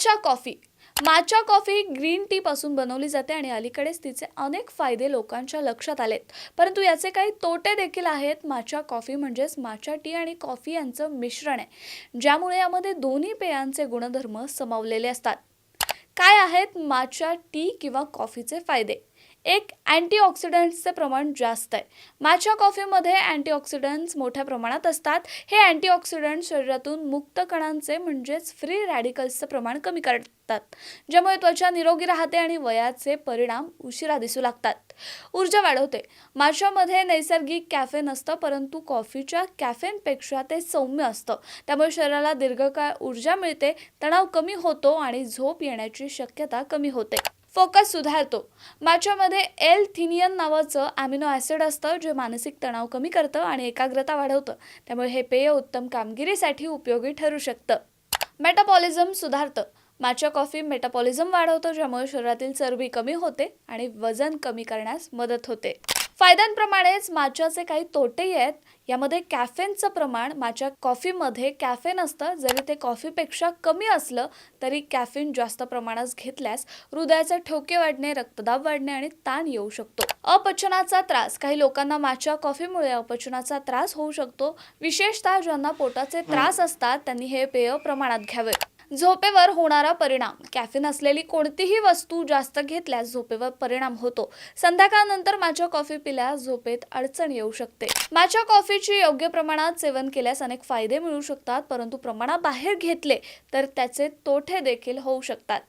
Matcha coffee. Matcha coffee green tea पासून बनवली जाते आणि अलीकडेच तिचे अनेक फायदे लोकांच्या लक्षात आलेत. परंतु याचे काही तोटे देखील आहेत. माचा कॉफी म्हणजेच माचा टी आणि कॉफी यांचं मिश्रण आहे ज्यामुळे यामध्ये दोन्ही पेयांचे गुणधर्म समावलेले असतात. काय आहेत माचा टी किंवा कॉफीचे फायदे? एक अँटीऑक्सिडंट्सचे प्रमाण जास्त आहे. माझ्या कॉफीमध्ये अँटीऑक्सिडंट्स मोठ्या प्रमाणात असतात. हे अँटीऑक्सिडंट शरीरातून मुक्त कणांचे म्हणजेच फ्री रॅडिकल्सचं प्रमाण कमी करतात ज्यामुळे त्वचा निरोगी राहते आणि वयाचे परिणाम उशिरा दिसू लागतात. ऊर्जा वाढवते. माशामध्ये नैसर्गिक कॅफेन असतं परंतु कॉफीच्या कॅफेनपेक्षा ते सौम्य असतं. त्यामुळे शरीराला दीर्घकाळ ऊर्जा मिळते तणाव कमी होतो आणि झोप येण्याची शक्यता कमी होते. फोकस सुधारतो. माच्यामध्ये एल थिनियन नावाचं ॲमिनो ॲसिड असतं जे मानसिक तणाव कमी करतं आणि एकाग्रता वाढवतं. त्यामुळे हे पेय उत्तम कामगिरीसाठी उपयोगी ठरू शकतं. मेटाबॉलिझम सुधारतं. माचा कॉफी मेटाबॉलिझम वाढवतं ज्यामुळे शरीरातील चरबी कमी होते आणि वजन कमी करण्यास मदत होते. फायद्यांप्रमाणेच माच्याचे काही तोटेही आहेत यामध्ये कॅफेनचं प्रमाण माच्या कॉफीमध्ये कॅफेन असतं जरी ते कॉफीपेक्षा कमी असलं तरी कॅफेन जास्त प्रमाणात घेतल्यास हृदयाचे ठोके वाढणे रक्तदाब वाढणे आणि ताण येऊ शकतो. अपचनाचा त्रास काही लोकांना माच्या कॉफीमुळे अपचनाचा त्रास होऊ शकतो. विशेषतः ज्यांना पोटाचे त्रास असतात त्यांनी हे पेय प्रमाणात घ्यावे. झोपेवर होणारा परिणाम. कॅफिन असलेली कोणतीही वस्तू जास्त घेतल्यास झोपेवर परिणाम होतो. संध्याकाळनंतर माझ्या कॉफी पिल्यास झोपेत अडचण येऊ शकते. माझ्या कॉफीची योग्य प्रमाणात सेवन केल्यास अनेक फायदे मिळू शकतात परंतु प्रमाणाबाहेर घेतले तर त्याचे तोटे देखील होऊ शकतात.